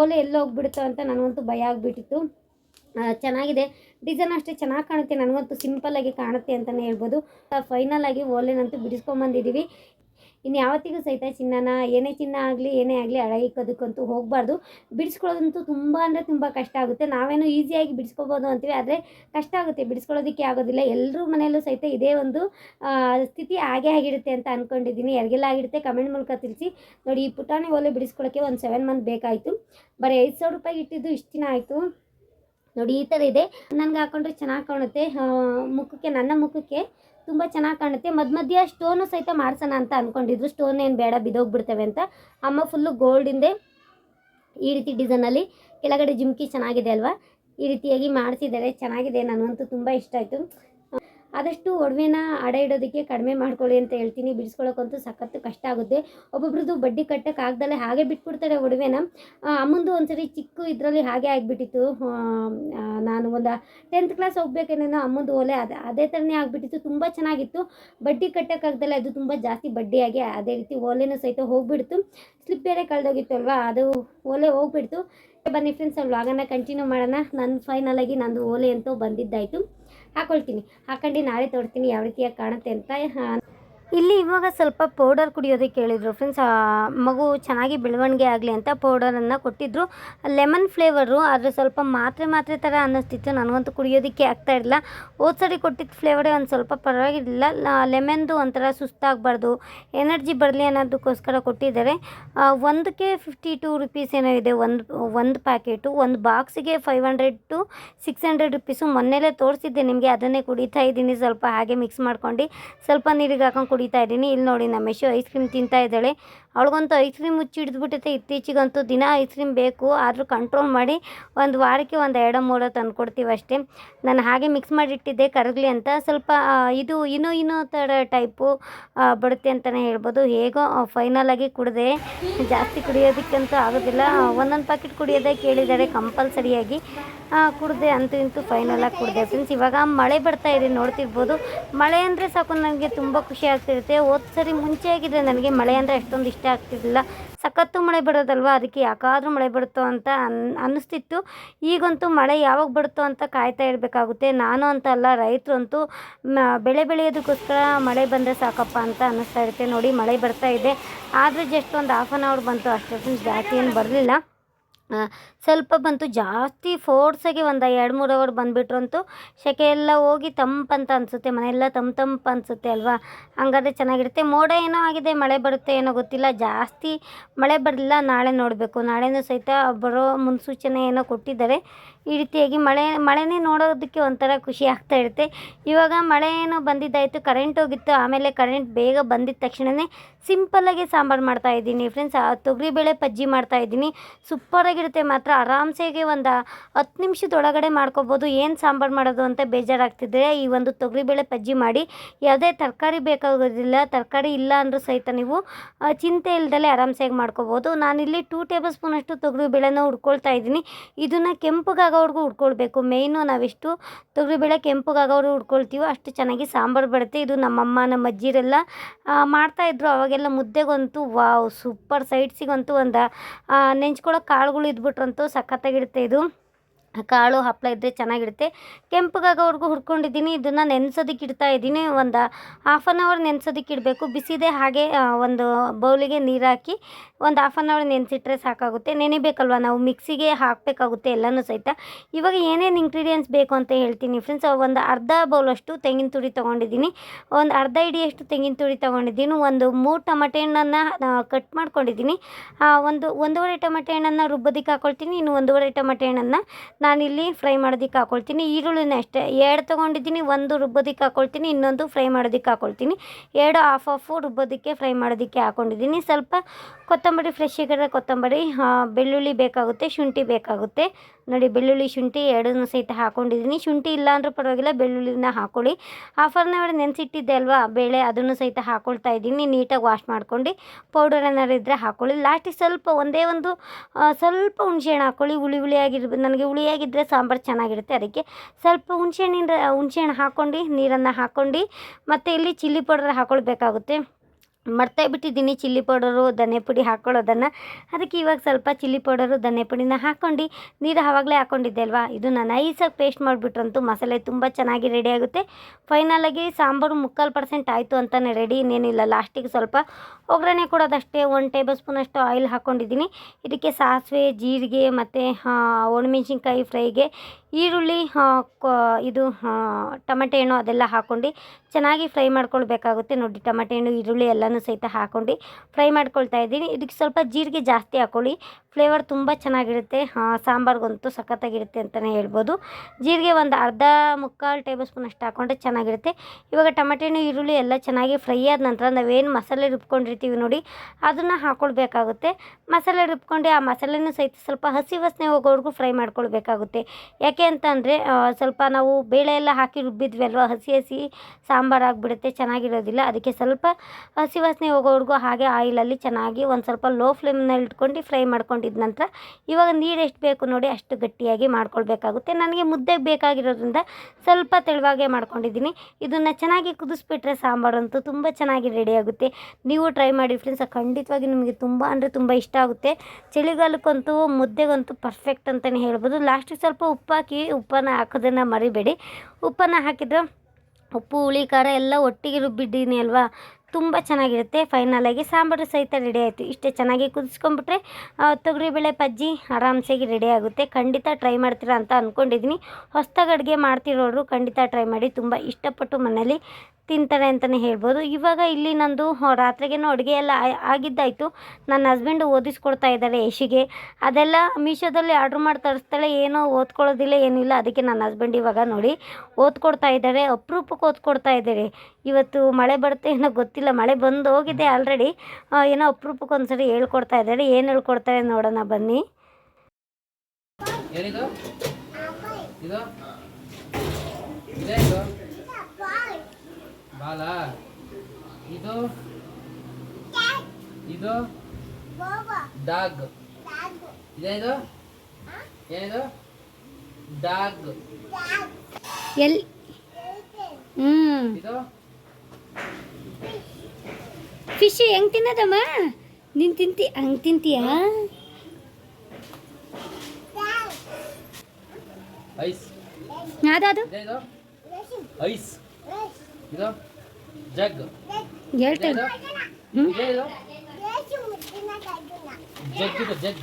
ಓಲೆ ಎಲ್ಲೋಗ್ಬಿಡುತ್ತೋ ಅಂತ ನನಗಂತೂ ಭಯ ಆಗಿಬಿಟ್ಟಿತ್ತು. ಚೆನ್ನಾಗಿದೆ. ಡಿಸೈನ್ ಅಷ್ಟೇ ಚೆನ್ನಾಗಿ ಕಾಣುತ್ತೆ. ನನಗಂತೂ ಸಿಂಪಲ್ಲಾಗಿ ಕಾಣುತ್ತೆ ಅಂತಲೇ ಹೇಳ್ಬೋದು. ಫೈನಲ್ ಆಗಿ ಓಲೆನಂತೂ ಬಿಡಿಸ್ಕೊಂಬಂದಿದ್ದೀವಿ ಇನ್ನು ಯಾವತ್ತಿಗೂ ಸಹಿತ ಚಿನ್ನನ, ಏನೇ ಚಿನ್ನ ಆಗಲಿ, ಏನೇ ಆಗಲಿ ಅಡ ಇಕ್ಕೋದಕ್ಕಂತೂ ಹೋಗಬಾರ್ದು. ಬಿಡಿಸ್ಕೊಳ್ಳೋದಂತೂ ತುಂಬ ಅಂದರೆ ತುಂಬ ಕಷ್ಟ ಆಗುತ್ತೆ. ನಾವೇನು ಈಸಿಯಾಗಿ ಬಿಡಿಸ್ಕೋಬೋದು ಅಂತೀವಿ, ಆದರೆ ಕಷ್ಟ ಆಗುತ್ತೆ. ಬಿಡಿಸ್ಕೊಳ್ಳೋದಕ್ಕೆ ಆಗೋದಿಲ್ಲ. ಎಲ್ಲರೂ ಮನೆಯಲ್ಲೂ ಸಹಿತ ಇದೇ ಒಂದು ಸ್ಥಿತಿ ಹಾಗೆ ಆಗಿರುತ್ತೆ ಅಂತ ಅಂದ್ಕೊಂಡಿದ್ದೀನಿ ಯಾರಿಗೆಲ್ಲ ಆಗಿರುತ್ತೆ ಕಮೆಂಟ್ ಮೂಲಕ ತಿಳಿಸಿ. ನೋಡಿ, ಈ ಪುಟಾಣಿ ಓಲೆ ಬಿಡಿಸ್ಕೊಳ್ಳೋಕ್ಕೆ ಒಂದು ಸೆವೆನ್ ಮಂತ್ ಬೇಕಾಯಿತು. ಬರೀ ಐದು ಸಾವಿರ ರೂಪಾಯಿ ಇಟ್ಟಿದ್ದು ಇಷ್ಟು ದಿನ ಆಯಿತು. ನೋಡಿ, ಈ ಥರ ಇದೆ. ನನಗೆ ಹಾಕೊಂಡ್ರೆ ಚೆನ್ನಾಗಿ ಕಾಣುತ್ತೆ. ಮುಖಕ್ಕೆ, ನನ್ನ ಮುಖಕ್ಕೆ ತುಂಬ ಚೆನ್ನಾಗಿ ಕಾಣುತ್ತೆ. ಮಧ್ಯ ಮಧ್ಯ ಸ್ಟೋನು ಸಹಿತ ಮಾಡ್ಸೋಣ ಅಂತ ಅಂದ್ಕೊಂಡಿದ್ರು ಸ್ಟೋನ್ ಏನು ಬೇಡ, ಬಿದ್ದೋಗ್ಬಿಡ್ತೇವೆ ಅಂತ. ಅಮ್ಮ ಫುಲ್ಲು ಗೋಲ್ಡಿಂದೆ ಈ ರೀತಿ ಡಿಸೈನಲ್ಲಿ ಕೆಳಗಡೆ ಜುಮ್ಕಿ ಚೆನ್ನಾಗಿದೆ ಅಲ್ವಾ? ಈ ರೀತಿಯಾಗಿ ಮಾಡಿಸಿದ್ದಾರೆ. ಚೆನ್ನಾಗಿದೆ. ನನಗಂತೂ ತುಂಬ ಇಷ್ಟ ಆಯಿತು. ಆದಷ್ಟು ಒಡವೆನ ಅಡ ಇಡೋದಕ್ಕೆ ಕಡಿಮೆ ಮಾಡ್ಕೊಳ್ಳಿ ಅಂತ ಹೇಳ್ತೀನಿ. ಬಿಡಿಸ್ಕೊಳ್ಳೋಕ್ಕಂತೂ ಸಖತ್ತು ಕಷ್ಟ ಆಗುತ್ತೆ. ಒಬ್ಬೊಬ್ರದ್ದು ಬಡ್ಡಿ ಕಟ್ಟಕ್ಕೆ ಆಗ್ದಲೆ ಹಾಗೆ ಬಿಟ್ಬಿಡ್ತಾರೆ ಒಡವೆನ. ಅಮ್ಮಂದು ಒಂದ್ಸರಿ ಚಿಕ್ಕ ಇದರಲ್ಲಿ ಹಾಗೆ ಆಗಿಬಿಟ್ಟಿತ್ತು. ನಾನು ಒಂದು ಟೆಂತ್ ಕ್ಲಾಸ್ ಹೋಗ್ಬೇಕೇನೇನೋ ಅಮ್ಮಂದು ಓಲೆ ಅದೇ ಅದೇ ಥರನೇ ಆಗಿಬಿಟ್ಟಿತ್ತು. ತುಂಬ ಚೆನ್ನಾಗಿತ್ತು. ಬಡ್ಡಿ ಕಟ್ಟಕ್ಕಾಗ್ದಲ್ಲ ಅದು ತುಂಬ ಜಾಸ್ತಿ ಬಡ್ಡಿಯಾಗಿ ಅದೇ ರೀತಿ ಓಲೆನೂ ಸಹಿತ ಹೋಗ್ಬಿಡ್ತು. ಸ್ಲಿಪ್ ಬೇರೆ ಕಳೆದೋಗಿತ್ತು ಅಲ್ವಾ? ಅದು ಓಲೆ ಹೋಗ್ಬಿಡ್ತು. ಬನ್ನಿ ಫ್ರೆಂಡ್ಸ್ ವ್ಲಾಗನ್ನು ಕಂಟಿನ್ಯೂ ಮಾಡೋಣ. ನನ್ನ ಫೈನಲ್ ಆಗಿ ನಂದು ಓಲೆ ಅಂತೂ ಬಂದಿದ್ದಾಯಿತು. ಹಾಕೊಳ್ತೀನಿ. ಹಾಕೊಂಡು ನಾಳೆ ತೋರಿಸ್ತೀನಿ ಯಾವ ರೀತಿಯಾಗಿ ಕಾಣುತ್ತೆ ಅಂತ. ಇಲ್ಲಿ ಇವಾಗ ಸ್ವಲ್ಪ ಪೌಡರ್ ಕುಡಿಯೋದಕ್ಕೆ ಹೇಳಿದರು. ಫ್ರೆಂಡ್ಸ್ ಮಗು ಚೆನ್ನಾಗಿ ಬೆಳವಣಿಗೆ ಆಗಲಿ ಅಂತ ಪೌಡರನ್ನು ಕೊಟ್ಟಿದ್ದರು ಲೆಮನ್ ಫ್ಲೇವರು ಆದರೆ ಸ್ವಲ್ಪ ಮಾತ್ರೆ ಮಾತ್ರೆ ಥರ ಅನ್ನಿಸ್ತಿತ್ತು. ನನಗಂತೂ ಕುಡಿಯೋದಕ್ಕೆ ಆಗ್ತಾ ಇರಲಿಲ್ಲ. ಹೋದ ಸರಿ ಕೊಟ್ಟಿದ್ದ ಫ್ಲೇವರೇ ಒಂದು ಸ್ವಲ್ಪ ಪರವಾಗಿರಲಿಲ್ಲ. ಲೆಮನ್ದು ಒಂಥರ ಸುಸ್ತಾಗಬಾರ್ದು. ಎನರ್ಜಿ ಬರಲಿ ಅನ್ನೋದಕ್ಕೋಸ್ಕರ ಕೊಟ್ಟಿದ್ದಾರೆ. ಒಂದಕ್ಕೆ ಫಿಫ್ಟಿ ಟೂ ರುಪೀಸ್ ಏನೋ ಇದೆ. ಒಂದು ಒಂದು ಪ್ಯಾಕೆಟು ಒಂದು ಬಾಕ್ಸಿಗೆ five hundred to six hundred rupees ಮೊನ್ನೆಲೇ ತೋರಿಸಿದ್ದೆ ನಿಮಗೆ. ಅದನ್ನೇ ಕುಡಿತಾ ಇದ್ದೀನಿ. ಸ್ವಲ್ಪ ಹಾಗೆ ಮಿಕ್ಸ್ ಮಾಡ್ಕೊಂಡು ಸ್ವಲ್ಪ ನೀರಿಗೆ ಹಾಕೊಂಡು ಕುಡಿತಾ ಇದ್ದೀನಿ. ಇಲ್ಲಿ ನೋಡಿ ನಮ್ಮ ಐಸ್ ಕ್ರೀಮ್ ತಿಂತಾ ಇದ್ದಾಳೆ. ಅವಳಿಗಂತೂ ಐಸ್ ಕ್ರೀಮ್ ಮುಚ್ಚಿ ಹಿಡಿದ್ಬಿಟ್ಟೈತೆ ಇತ್ತೀಚಿಗಂತೂ ದಿನ ಐಸ್ ಕ್ರೀಮ್ ಬೇಕು. ಆದರೂ ಕಂಟ್ರೋಲ್ ಮಾಡಿ ಒಂದು ವಾರಕ್ಕೆ ಒಂದು ಎರಡು ಮೂರು ತಂದು ಕೊಡ್ತೀವಿ ಅಷ್ಟೇ. ನಾನು ಹಾಗೆ ಮಿಕ್ಸ್ ಮಾಡಿಟ್ಟಿದ್ದೆ ಕರಗಲಿ ಅಂತ. ಸ್ವಲ್ಪ ಇದು ಇನ್ನೂ ಇನ್ನೂ ಥರ ಟೈಪು ಬರುತ್ತೆ ಅಂತಲೇ ಹೇಳ್ಬೋದು. ಹೇಗೋ ಫೈನಲ್ ಆಗಿ ಕುಡಿದೆ. ಜಾಸ್ತಿ ಕುಡಿಯೋದಕ್ಕಂತೂ ಆಗೋದಿಲ್ಲ. ಒಂದೊಂದು ಪ್ಯಾಕೆಟ್ ಕುಡಿಯೋದೇ ಕೇಳಿದ್ದಾರೆ ಕಂಪಲ್ಸರಿಯಾಗಿ. ಕುಡಿದೆ ಅಂತೂ ಇಂತೂ ಫೈನಲಾಗಿ ಕುಡಿದೆ. ಫ್ರೆಂಡ್ಸ್ ಇವಾಗ ಮಳೆ ಬರ್ತಾ ಇದೆ ನೋಡ್ತಿರ್ಬೋದು. ಮಳೆ ಅಂದರೆ ಸಾಕು, ನನಗೆ ತುಂಬ ಖುಷಿ ಆಗ್ತಿರುತ್ತೆ. ಹೋದ ಸರಿ ಮುಂಚೆ ಆಗಿದ್ರೆ ನನಗೆ ಮಳೆ ಅಂದರೆ ಅಷ್ಟೊಂದು ಇಷ್ಟ ಆಗ್ತಿರ್ಲಿಲ್ಲ. ಸಖತ್ತು ಮಳೆ ಬರೋದಲ್ವ? ಅದಕ್ಕೆ ಯಾಕಾದರೂ ಮಳೆ ಬರುತ್ತೋ ಅಂತ ಅನ್, ಅನ್ನಿಸ್ತಿತ್ತು. ಈಗಂತೂ ಮಳೆ ಯಾವಾಗ ಬರುತ್ತೋ ಅಂತ ಕಾಯ್ತಾ ಇರಬೇಕಾಗುತ್ತೆ. ನಾನು ಅಂತ ಅಲ್ಲ, ರೈತರು ಅಂತೂ ಬೆಳೆ ಬೆಳೆಯೋದಕ್ಕೋಸ್ಕರ ಮಳೆ ಬಂದರೆ ಸಾಕಪ್ಪ ಅಂತ ಅನ್ನಿಸ್ತಾ ಇರುತ್ತೆ. ನೋಡಿ, ಮಳೆ ಬರ್ತಾ ಇದೆ. ಆದರೆ ಜಸ್ಟ್ ಒಂದು ಹಾಫ್ ಆನ್ ಅವರ್ ಬಂತು. ಅಷ್ಟೊಂದು ಜಾಸ್ತಿ ಏನು ಬರಲಿಲ್ಲ. ಸ್ವಲ್ಪ ಬಂತು, ಜಾಸ್ತಿ ಫೋರ್ಸಾಗಿ ಒಂದು ಎರಡು ಮೂರು ಅವರ್ ಬಂದುಬಿಟ್ರಂತೂ ಸೆಕೆ ಎಲ್ಲ ಹೋಗಿ ತಂಪಂತ ಅನಿಸುತ್ತೆ, ಮನೆಯೆಲ್ಲ ತಂಪು ತಂಪು ಅನಿಸುತ್ತೆ ಅಲ್ವಾ? ಹಂಗಾದ್ರೆ ಚೆನ್ನಾಗಿರುತ್ತೆ. ಮೋಡ ಏನೋ ಆಗಿದೆ, ಮಳೆ ಬರುತ್ತೆ ಏನೋ ಗೊತ್ತಿಲ್ಲ. ಜಾಸ್ತಿ ಮಳೆ ಬರಲಿಲ್ಲ, ನಾಳೆ ನೋಡಬೇಕು. ನಾಳೆನೂ ಸಹಿತ ಬರೋ ಮುನ್ಸೂಚನೆ ಏನೋ ಕೊಟ್ಟಿದ್ದಾರೆ. ಈ ರೀತಿಯಾಗಿ ಮಳೆ, ಮಳೆನೇ ನೋಡೋದಕ್ಕೆ ಒಂಥರ ಖುಷಿ ಆಗ್ತಾ ಇರುತ್ತೆ. ಇವಾಗ ಮಳೆ ಏನೋ ಬಂದಿದ್ದಾಯಿತು ಕರೆಂಟ್ ಹೋಗಿತ್ತು, ಆಮೇಲೆ ಕರೆಂಟ್ ಬೇಗ ಬಂದಿದ್ದ ತಕ್ಷಣವೇ ಸಿಂಪಲ್ಲಾಗಿ ಸಾಂಬಾರು ಮಾಡ್ತಾ ಇದ್ದೀನಿ. ಫ್ರೆಂಡ್ಸ್ ತೊಗರಿಬೇಳೆ ಪಜ್ಜಿ ಮಾಡ್ತಾ ಇದ್ದೀನಿ. ಸೂಪರಾಗಿರುತ್ತೆ ಮಾತ್ರ. ಆರಾಮ್ಸೆಗೆ ಒಂದು ಹತ್ತು ನಿಮಿಷದೊಳಗಡೆ ಮಾಡ್ಕೊಬೋದು. ಏನು ಸಾಂಬಾರು ಮಾಡೋದು ಅಂತ ಬೇಜಾರಾಗ್ತಿದ್ರೆ ಈ ಒಂದು ತೊಗರಿಬೇಳೆ ಪಜ್ಜಿ ಮಾಡಿ. ಯಾವುದೇ ತರಕಾರಿ ಬೇಕಾಗೋದಿಲ್ಲ, ತರಕಾರಿ ಇಲ್ಲ ಅಂದರೂ ಸಹಿತ ನೀವು ಚಿಂತೆ ಇಲ್ದಲೆ ಆರಾಮ್ಸೆಗೆ ಮಾಡ್ಕೋಬೋದು. ನಾನಿಲ್ಲಿ ಟೂ ಟೇಬಲ್ ಸ್ಪೂನಷ್ಟು ತೊಗರಿಬೇಳೆನ ಹುಡ್ಕೊಳ್ತಾ ಇದ್ದೀನಿ. ಇದನ್ನು ಕೆಂಪಗಾಗೋವರೆಗೂ ಹುಡ್ಕೊಳ್ಬೇಕು. ಮೇಯ್ನು ನಾವೆಷ್ಟು ತೊಗರಿಬೇಳೆ ಕೆಂಪಗಾಗೋರು ಹುಡ್ಕೊಳ್ತೀವೋ ಅಷ್ಟು ಚೆನ್ನಾಗಿ ಸಾಂಬಾರು ಬರುತ್ತೆ. ಇದು ನಮ್ಮಮ್ಮ, ನಮ್ಮ ಅಜ್ಜಿರೆಲ್ಲ ಮಾಡ್ತಾಯಿದ್ರು ಅವಾಗೆಲ್ಲ ಮುದ್ದೆಗಂತೂ ವಾವ್, ಸೂಪರ್. ಸೈಡ್ಸಿಗಂತೂ ಒಂದು ನೆಂಚ್ಕೊಳ್ಳೋ ಕಾಳುಗಳು ಇದ್ಬಿಟ್ರಂತೂ. ಸಖತ್ತಾಗಿರುತ್ತೆ ಇದು. ಕಾಳು ಹಪ್ಪಳ ಇದ್ದರೆ ಚೆನ್ನಾಗಿರುತ್ತೆ. ಕೆಂಪಗಾಗೋವರೆಗೂ ಹುರ್ಕೊಂಡಿದ್ದೀನಿ. ಇದನ್ನು ನೆನೆಸೋದಕ್ಕೆ ಇಡ್ತಾ ಇದ್ದೀನಿ. ಒಂದು ಹಾಫ್ ಆನ್ ಅವರ್ ನೆನೆಸೋದಕ್ಕೆ ಇಡಬೇಕು. ಬಿಸಿದೆ ಹಾಗೆ ಒಂದು ಬೌಲಿಗೆ ನೀರು ಹಾಕಿ ಒಂದು ಹಾಫ್ ಆನ್ ಅವರ್ ನೆನೆಸಿಟ್ರೆ ಸಾಕಾಗುತ್ತೆ. ನೆನೆಬೇಕಲ್ವ ನಾವು? ಮಿಕ್ಸಿಗೆ ಹಾಕಬೇಕಾಗುತ್ತೆ ಎಲ್ಲನೂ ಸಹಿತ. ಇವಾಗ ಏನೇನು ಇಂಗ್ರೀಡಿಯೆಂಟ್ಸ್ ಬೇಕು ಅಂತ ಹೇಳ್ತೀನಿ ಫ್ರೆಂಡ್ಸ್ ಒಂದು ಅರ್ಧ ಬೌಲಷ್ಟು ತೆಂಗಿನ ತುರಿ ತೊಗೊಂಡಿದ್ದೀನಿ. ಒಂದು ಅರ್ಧ ಇಡಿಯಷ್ಟು ತೆಂಗಿನ ತುರಿ ತೊಗೊಂಡಿದ್ದೀನಿ. ಒಂದು ಮೂರು ಟಮಟೆ ಹಣ್ಣನ್ನು ಕಟ್ ಮಾಡ್ಕೊಂಡಿದ್ದೀನಿ. ಒಂದು, ಒಂದೂವರೆ ಟಮಟೆ ಹಣ್ಣನ್ನು ರುಬ್ಬೋದಕ್ಕೆ ಹಾಕ್ಕೊಳ್ತೀನಿ ಇನ್ನು ಒಂದೂವರೆ ಟಮಟೆ ಹಣ್ಣನ್ನು ನಾನಿಲ್ಲಿ ಫ್ರೈ ಮಾಡೋದಕ್ಕೆ ಹಾಕ್ಕೊಳ್ತೀನಿ ಈರುಳ್ಳಿನ ಅಷ್ಟೇ. ಎರಡು ತೊಗೊಂಡಿದ್ದೀನಿ, ಒಂದು ರುಬ್ಬೋದಕ್ಕೆ ಹಾಕ್ಕೊಳ್ತೀನಿ ಇನ್ನೊಂದು ಫ್ರೈ ಮಾಡೋದಕ್ಕೆ ಹಾಕ್ಕೊಳ್ತೀನಿ ಎರಡು ಹಾಫ್ ಹಾಫು ರುಬ್ಬೋದಕ್ಕೆ ಫ್ರೈ ಮಾಡೋದಕ್ಕೆ ಹಾಕ್ಕೊಂಡಿದ್ದೀನಿ ಸ್ವಲ್ಪ ಕೊತ್ತಂಬರಿ ಫ್ರೆಶ್ ಆಗಿರೋ ಕೊತ್ತಂಬರಿ ಬೆಳ್ಳುಳ್ಳಿ ಬೇಕಾಗುತ್ತೆ, ಶುಂಠಿ ಬೇಕಾಗುತ್ತೆ. ನೋಡಿ, ಬೆಳ್ಳುಳ್ಳಿ ಶುಂಠಿ ಎರಡನ್ನು ಸಹಿತ ಹಾಕೊಂಡಿದ್ದೀನಿ. ಶುಂಠಿ ಇಲ್ಲ ಅಂದರೂ ಪರವಾಗಿಲ್ಲ, ಬೆಳ್ಳುಳ್ಳಿನ ಹಾಕ್ಕೊಳ್ಳಿ ಆಫರ್ನ ಒಳಗೆ ನೆನೆಸಿಟ್ಟಿದ್ದೆ ಅಲ್ವಾ, ಬೇಳೆ ಅದನ್ನು ಸಹಿತ ಹಾಕ್ಕೊಳ್ತಾ ಇದ್ದೀನಿ. ನೀಟಾಗಿ ವಾಶ್ ಮಾಡ್ಕೊಂಡು ಪೌಡರ್ ಏನಾದ್ರು ಇದ್ದರೆ ಹಾಕ್ಕೊಳ್ಳಿ ಲಾಸ್ಟಿಗೆ ಸ್ವಲ್ಪ ಒಂದೇ ಒಂದು ಸ್ವಲ್ಪ ಹುಣಸೆಹಣ್ಣು ಹಾಕೊಳ್ಳಿ. ಹುಳಿ ಹುಳಿಯಾಗಿರ್ಬೇಕು ನನಗೆ ಹುಳಿಯಾಗಿದ್ದರೆ ಸಾಂಬಾರು ಚೆನ್ನಾಗಿರುತ್ತೆ. ಅದಕ್ಕೆ ಸ್ವಲ್ಪ ಹುಣಸೆಹಣ್ಣಿನ ಹುಣಸೆಹಣ್ಣು ಹಾಕ್ಕೊಂಡು ನೀರನ್ನು ಹಾಕ್ಕೊಂಡು ಮತ್ತು ಇಲ್ಲಿ ಚಿಲ್ಲಿ ಪೌಡರ್ ಹಾಕ್ಕೊಳ್ಬೇಕಾಗುತ್ತೆ ಮರ್ತೇ ಬಿಟ್ಟಿದ್ದೀನಿ, ಚಿಲ್ಲಿ ಪೌಡರು, ಧನೆ ಪುಡಿ ಹಾಕ್ಕೊಳ್ಳೋದನ್ನು ಅದಕ್ಕೆ ಇವಾಗ ಸ್ವಲ್ಪ ಚಿಲ್ಲಿ ಪೌಡರು, ಧನೆ ಪುಡಿನ ಹಾಕ್ಕೊಂಡು ನೀರು ಆವಾಗಲೇ ಹಾಕ್ಕೊಂಡಿದ್ದೆ ಅಲ್ವಾ? ಇದನ್ನು ನೈಸಾಗಿ ಪೇಸ್ಟ್ ಮಾಡಿಬಿಟ್ರಂತೂ ಮಸಾಲೆ ತುಂಬ ಚೆನ್ನಾಗಿ ರೆಡಿ ಆಗುತ್ತೆ. ಫೈನಲಾಗಿ ಸಾಂಬಾರು ಮುಕ್ಕಾಲು ಪರ್ಸೆಂಟ್ ಆಯಿತು ಅಂತಲೇ ರೆಡಿ ಇನ್ನೇನಿಲ್ಲ. ಲಾಸ್ಟಿಗೆ ಸ್ವಲ್ಪ ಒಗ್ಗರಣೆ ಕೊಡೋದಷ್ಟೇ, ಒಂದು ಟೇಬಲ್ ಸ್ಪೂನಷ್ಟು ಆಯಿಲ್ ಹಾಕ್ಕೊಂಡಿದ್ದೀನಿ ಇದಕ್ಕೆ ಸಾಸಿವೆ, ಜೀರಿಗೆ ಮತ್ತು ಒಣಮೆಣ್ಸಿನ್ಕಾಯಿ ಫ್ರೈಗೆ ಈರುಳ್ಳಿ ಇದು ಟಮಟೆ ಹಣ್ಣು ಅದೆಲ್ಲ ಹಾಕ್ಕೊಂಡು ಚೆನ್ನಾಗಿ ಫ್ರೈ ಮಾಡ್ಕೊಳ್ಬೇಕಾಗುತ್ತೆ. ನೋಡಿ, ಟಮಟೆ ಹಣ್ಣು, ಈರುಳ್ಳಿ ಎಲ್ಲನೂ ಸಹಿತ ಹಾಕ್ಕೊಂಡು ಫ್ರೈ ಮಾಡ್ಕೊಳ್ತಾ ಇದ್ದೀನಿ. ಇದಕ್ಕೆ ಸ್ವಲ್ಪ ಜೀರಿಗೆ ಜಾಸ್ತಿ ಹಾಕ್ಕೊಳ್ಳಿ ಫ್ಲೇವರ್ ತುಂಬ ಚೆನ್ನಾಗಿರುತ್ತೆ. ಸಾಂಬಾರ್ಗಂತೂ ಸಖತ್ತಾಗಿರುತ್ತೆ ಅಂತಲೇ ಹೇಳ್ಬೋದು. ಜೀರಿಗೆ ಒಂದು ಅರ್ಧ ಮುಕ್ಕಾಲು ಟೇಬಲ್ ಸ್ಪೂನ್ ಅಷ್ಟು ಹಾಕೊಂಡ್ರೆ ಚೆನ್ನಾಗಿರುತ್ತೆ. ಇವಾಗ ಟಮಟೆ ಈರುಳ್ಳಿ ಎಲ್ಲ ಚೆನ್ನಾಗಿ ಫ್ರೈ ಆದ ನಂತರ ನಾವೇನು ಮಸಾಲೆ ರುಬ್ಕೊಂಡಿರ್ತೀವಿ ನೋಡಿ, ಅದನ್ನು ಹಾಕ್ಕೊಳ್ಬೇಕಾಗುತ್ತೆ ಮಸಾಲೆ ರುಬ್ಕೊಂಡು ಆ ಮಸಾಲೆನೂ ಸಹಿತ ಸ್ವಲ್ಪ ಹಸಿ ವಾಸನೆ ಹೋಗೋವರೆಗೂ ಫ್ರೈ ಮಾಡ್ಕೊಳ್ಬೇಕಾಗುತ್ತೆ. ಯಾಕೆ ಅಂತಂದರೆ ಸ್ವಲ್ಪ ನಾವು ಬೇಳೆ ಎಲ್ಲ ಹಾಕಿ ರುಬ್ಬಿದ್ವಿ ಅಲ್ವಾ, ಹಸಿ ಹಸಿ ಸಾಂಬಾರು ಆಗಿಬಿಡುತ್ತೆ, ಚೆನ್ನಾಗಿರೋದಿಲ್ಲ. ಅದಕ್ಕೆ ಸ್ವಲ್ಪ ಹಸಿ ವಾಸನೆ ಹೋಗೋವರೆಗೂ ಹಾಗೆ ಆಯಿಲಲ್ಲಿ ಚೆನ್ನಾಗಿ ಒಂದು ಸ್ವಲ್ಪ ಲೋ ಫ್ಲೇಮ್ನಲ್ಲಿ ಇಟ್ಕೊಂಡು ಫ್ರೈ ಮಾಡ್ಕೊಂಡಿದ್ದ ನಂತರ ಇವಾಗ ನೀರು ಎಷ್ಟು ಬೇಕು ನೋಡಿ ಅಷ್ಟು ಗಟ್ಟಿಯಾಗಿ ಮಾಡ್ಕೊಳ್ಬೇಕಾಗುತ್ತೆ. ನನಗೆ ಮುದ್ದೆ ಬೇಕಾಗಿರೋದ್ರಿಂದ ಸ್ವಲ್ಪ ತೆಳುವಾಗೆ ಮಾಡ್ಕೊಂಡಿದ್ದೀನಿ. ಇದನ್ನು ಚೆನ್ನಾಗಿ ಕುದಿಸ್ಬಿಟ್ರೆ ಸಾಂಬಾರಂತೂ ತುಂಬ ಚೆನ್ನಾಗಿ ರೆಡಿ ಆಗುತ್ತೆ. ನೀವು ಟ್ರೈ ಮಾಡಿ ಫ್ರೆಂಡ್ಸ್ ಖಂಡಿತವಾಗಿ ನಿಮಗೆ ತುಂಬ ಅಂದರೆ ತುಂಬ ಇಷ್ಟ ಆಗುತ್ತೆ. ಚಳಿಗಾಲಕ್ಕಂತೂ ಮುದ್ದೆಗಂತೂ ಪರ್ಫೆಕ್ಟ್ ಅಂತಲೇ ಹೇಳ್ಬೋದು. ಲಾಸ್ಟಿಗೆ ಸ್ವಲ್ಪ ಉಪ್ಪು ಹಾಕಿ, ಉಪ್ಪನ್ನು ಹಾಕೋದನ್ನು ಮರಿಬೇಡಿ. ಉಪ್ಪನ್ನು ಹಾಕಿದ್ರೆ ಉಪ್ಪು, ಹುಳಿ, ಖಾರ ಎಲ್ಲ ಒಟ್ಟಿಗೆ ರುಬ್ಬಿದ್ದೀನಿ ಅಲ್ವಾ? ತುಂಬ ಚೆನ್ನಾಗಿರುತ್ತೆ. ಫೈನಲಾಗಿ ಸಾಂಬಾರು ಸಹಿತ ರೆಡಿ ಆಯಿತು. ಇಷ್ಟೇ ಚೆನ್ನಾಗಿ ಕುದಿಸ್ಕೊಂಡ್ಬಿಟ್ರೆ ತೊಗರಿಬೇಳೆ ಪಜ್ಜಿ ಆರಾಮ್ಸಾಗಿ ರೆಡಿ ಆಗುತ್ತೆ. ಖಂಡಿತ ಟ್ರೈ ಮಾಡ್ತೀರಾ ಅಂತ ಅಂದ್ಕೊಂಡಿದ್ದೀನಿ ಹೊಸ್ದಾಗಿ ಅಡುಗೆ ಮಾಡ್ತಿರೋರು ಖಂಡಿತ ಟ್ರೈ ಮಾಡಿ. ತುಂಬ ಇಷ್ಟಪಟ್ಟು ಮನೇಲಿ ತಿಂತಾರೆ ಅಂತಲೇ ಹೇಳ್ಬೋದು. ಇವಾಗ ಇಲ್ಲಿ ನಂದು ರಾತ್ರಿಗೇನೋ ಅಡುಗೆ ಎಲ್ಲ ಆಗಿದ್ದಾಯಿತು. ನನ್ನ ಹಸ್ಬೆಂಡು ಓದಿಸ್ಕೊಡ್ತಾ ಇದ್ದಾರೆ ಯಶಿಗೆ ಅದೆಲ್ಲ ಮೀಶೋದಲ್ಲಿ ಆರ್ಡ್ರ್ ಮಾಡಿ ತರಿಸ್ತಾಳೆ. ಏನೋ ಓದ್ಕೊಳ್ಳೋದಿಲ್ಲ, ಏನಿಲ್ಲ. ಅದಕ್ಕೆ ನನ್ನ ಹಸ್ಬೆಂಡ್ ಇವಾಗ ನೋಡಿ ಓದ್ಕೊಡ್ತಾ ಇದ್ದಾರೆ. ಅಪರೂಪಕ್ಕೆ ಓದ್ಕೊಡ್ತಾ ಇದ್ದಾರೆ. ಇವತ್ತು ಮಳೆ ಬರುತ್ತೆ ಏನೋ ಗೊತ್ತಿಲ್ಲ. ಮಳೆ ಬಂದು ಹೋಗಿದೆ ಆಲ್ರೆಡಿ ಏನೋ ಅಪರೂಪಕ್ಕೆ ಒಂದ್ಸರಿ ಹೇಳ್ಕೊಡ್ತಾ ಇದ್ದಾರೆ. ಏನು ಹೇಳ್ಕೊಡ್ತಾರೆ ನೋಡೋಣ ಬನ್ನಿ. ಏನಿದು? ಇದು? ಇದೇ ಇದು ಬಾಲ? ಇದು? ಇದು? ಡಾಗ್. ಇದೇನಿದು? ಏನಿದು? ಡಾಗ್. ಎಲ್ಲಿ ಹ್ಞೂ ಇದು? ಫಿಶ್ ಹೆಂಗೆ ತಿನ್ನೋದಮ್ಮ ನೀನು ತಿಂತಿ ಹಂಗೆ ತಿಂತೀಯಾ ಐಸ್ ಯಾವ್ದು ಇದೇನಿದು ಐಸ್ ಇದು ಜಗ್ ಹೇಳ್ತೇನೆ? ಜಗ್ ಇದು ಜಗ್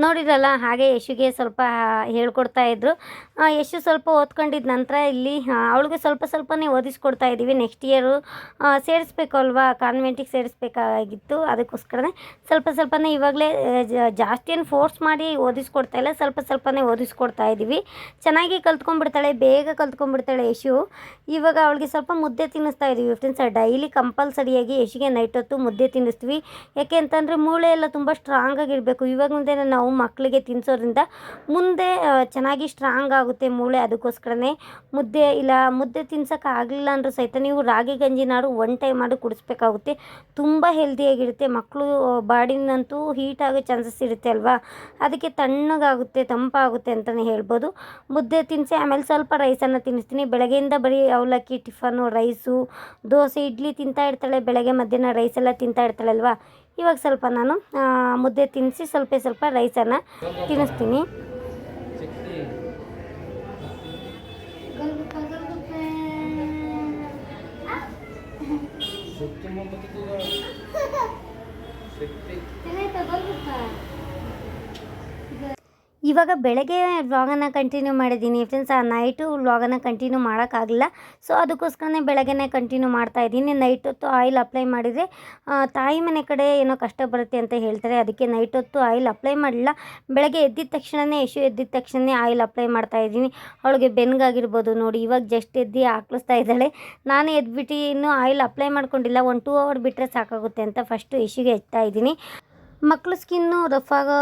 ನೋಡಿರಲ್ಲ ಹಾಗೆ ಯಶುಗೆ ಸ್ವಲ್ಪ ಹೇಳ್ಕೊಡ್ತಾ ಇದ್ರು. ಆ, ಯಶು ಸ್ವಲ್ಪ ಓದ್ಕೊಂಡಿದ್ದ ನಂತರ ಇಲ್ಲಿ ಅವಳಿಗೆ ಸ್ವಲ್ಪ ಸ್ವಲ್ಪನೇ ಓದಿಸ್ಕೊಡ್ತಾ ಇದ್ದೀವಿ ನೆಕ್ಸ್ಟ್ ಇಯರು ಸೇರಿಸ್ಬೇಕು ಅಲ್ವಾ? ಕಾನ್ವೆಂಟಿಗೆ ಸೇರಿಸ್ಬೇಕಾಗಿತ್ತು. ಅದಕ್ಕೋಸ್ಕರನೇ ಸ್ವಲ್ಪ ಸ್ವಲ್ಪನೇ ಇವಾಗಲೇ ಜಾಸ್ತಿ ಏನು ಫೋರ್ಸ್ ಮಾಡಿ ಓದಿಸ್ಕೊಡ್ತಾ ಇಲ್ಲ. ಸ್ವಲ್ಪ ಸ್ವಲ್ಪನೇ ಓದಿಸ್ಕೊಡ್ತಾ ಇದ್ದೀವಿ ಚೆನ್ನಾಗಿ ಕಲ್ತ್ಕೊಂಡ್ಬಿಡ್ತಾಳೆ ಬೇಗ ಕಲ್ತ್ಕೊಂಡ್ಬಿಡ್ತಾಳೆ ಯಶು. ಇವಾಗ ಅವಳಿಗೆ ಸ್ವಲ್ಪ ಮುದ್ದೆ ತಿನ್ನಿಸ್ತಾ ಇದ್ದೀವಿ ಫ್ರೆಂಡ್ಸ್ ಡೈಲಿ ಕಂಪಲ್ಸರಿಯಾಗಿ ಯಶಿಗೆ ನೈಟ್ ಹೊತ್ತು ಮುದ್ದೆ ತಿನ್ನಿಸ್ತೀವಿ. ಯಾಕೆ ಅಂತಂದರೆ ಮೂಳೆ ಎಲ್ಲ ತುಂಬ ಸ್ಟ್ರಾಂಗ್ ಆಗಿರಬೇಕು. ಮುಂದೆ ನಾವು ಮಕ್ಕಳಿಗೆ ತಿನ್ನಿಸೋದ್ರಿಂದ ಮುಂದೆ ಚೆನ್ನಾಗಿ ಸ್ಟ್ರಾಂಗ್ ಆಗುತ್ತೆ ಮೂಳೆ ಅದಕ್ಕೋಸ್ಕರನೇ. ಮುದ್ದೆ ಇಲ್ಲ, ಮುದ್ದೆ ತಿನ್ಸೋಕೆ ಆಗಲಿಲ್ಲ ಅಂದರೂ ಸಹಿತ ನೀವು ರಾಗಿ ಗಂಜಿನಾರು ಒನ್ ಟೈಮ್ ಮಾಡಿ ಕುಡಿಸ್ಬೇಕಾಗುತ್ತೆ. ತುಂಬ ಹೆಲ್ದಿಯಾಗಿರುತ್ತೆ ಮಕ್ಕಳು ಬಾಡಿನಂತೂ ಹೀಟ್ ಆಗೋ ಚಾನ್ಸಸ್ ಇರುತ್ತೆ ಅಲ್ವಾ? ಅದಕ್ಕೆ ತಣ್ಣಗಾಗುತ್ತೆ, ತಂಪಾಗುತ್ತೆ ಅಂತಲೇ ಹೇಳ್ಬೋದು. ಮುದ್ದೆ ತಿನ್ಸಿ, ಆಮೇಲೆ ಸ್ವಲ್ಪ ರೈಸನ್ನು ತಿನ್ನಿಸ್ತೀನಿ. ಬೆಳಗ್ಗೆಯಿಂದ ಬರೀ ಅವಲಕ್ಕಿ, ಟಿಫನ್ನು ರೈಸು ದೋಸೆ, ಇಡ್ಲಿ ತಿಂತಾ ಇರ್ತಾಳೆ. ಬೆಳಗ್ಗೆ ಮಧ್ಯಾಹ್ನ ರೈಸೆಲ್ಲ ತಿಂತಾ ತಿಂತಾ ಇರ್ತಾಳಲ್ವಾ ಇವಾಗ ಸ್ವಲ್ಪ ನಾನು ಮುದ್ದೆ ತಿನ್ನಿಸಿ ಸ್ವಲ್ಪ ಸ್ವಲ್ಪ ರೈಸನ್ನು ತಿನ್ನಿಸ್ತೀನಿ. ಇವಾಗ ಬೆಳಗ್ಗೆ ವ್ಲಾಗನ್ನು ಕಂಟಿನ್ಯೂ ಮಾಡಿದ್ದೀನಿ. ಫ್ರೆಂಡ್ಸ್ ಆ ನೈಟು ವ್ಲಾಗನ್ನು ಕಂಟಿನ್ಯೂ ಮಾಡೋಕ್ಕಾಗಲಿಲ್ಲ. ಸೊ ಅದಕ್ಕೋಸ್ಕರನೇ ಬೆಳಗ್ಗೆನೇ ಕಂಟಿನ್ಯೂ ಮಾಡ್ತಾ ಇದ್ದೀನಿ. ನೈಟ್ ಹೊತ್ತು ಆಯಿಲ್ ಅಪ್ಲೈ ಮಾಡಿದರೆ ತಾಯಿ ಮನೆ ಕಡೆ ಏನೋ ಕಷ್ಟ ಬರುತ್ತೆ ಅಂತ ಹೇಳ್ತಾರೆ. ಅದಕ್ಕೆ ನೈಟ್ ಹೊತ್ತು ಆಯಿಲ್ ಅಪ್ಲೈ ಮಾಡಲಿಲ್ಲ. ಬೆಳಗ್ಗೆ ಎದ್ದಿದ ತಕ್ಷಣವೇ ಯಶು ಎದ್ದಿದ ತಕ್ಷಣವೇ ಆಯಿಲ್ ಅಪ್ಲೈ ಮಾಡ್ತಾ ಇದ್ದೀನಿ. ಅವಳಿಗೆ ಬೆನ್ಗಾಗಿರ್ಬೋದು ನೋಡಿ. ಇವಾಗ ಜಸ್ಟ್ ಎದ್ದು ಹಾಕ್ಲಿಸ್ತಾ ಇದ್ದಾಳೆ. ನಾನು ಎದ್ಬಿಟ್ಟು ಇನ್ನೂ ಆಯಿಲ್ ಅಪ್ಲೈ ಮಾಡ್ಕೊಂಡಿಲ್ಲ. ಒಂದು ಟೂ ಅವರ್ ಬಿಟ್ಟರೆ ಸಾಕಾಗುತ್ತೆ ಅಂತ ಫಸ್ಟು ಯಶುಗೆ ಇದ್ದೀನಿ. ಮಕ್ಕಳು ಸ್ಕಿನ್ನು ರಫ್ ಆಗೋ